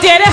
did it.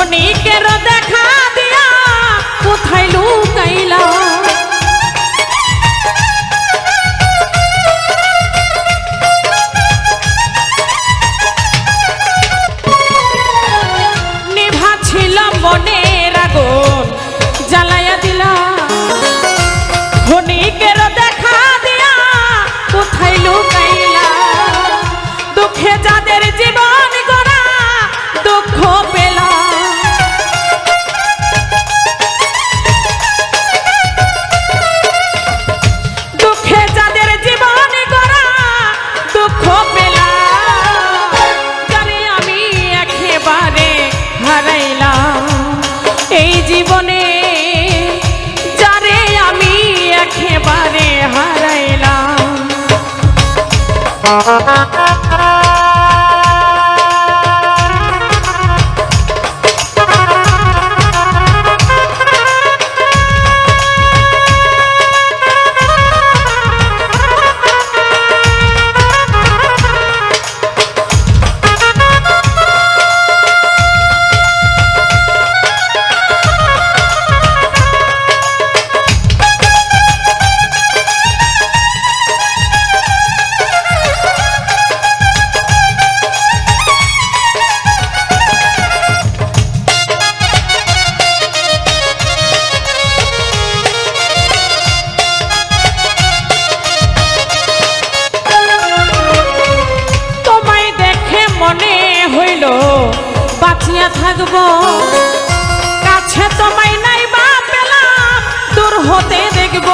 ชุนี้ Música থাকব। কাছে তোমায় নাই বা পেলাম দূর হতে দেখব।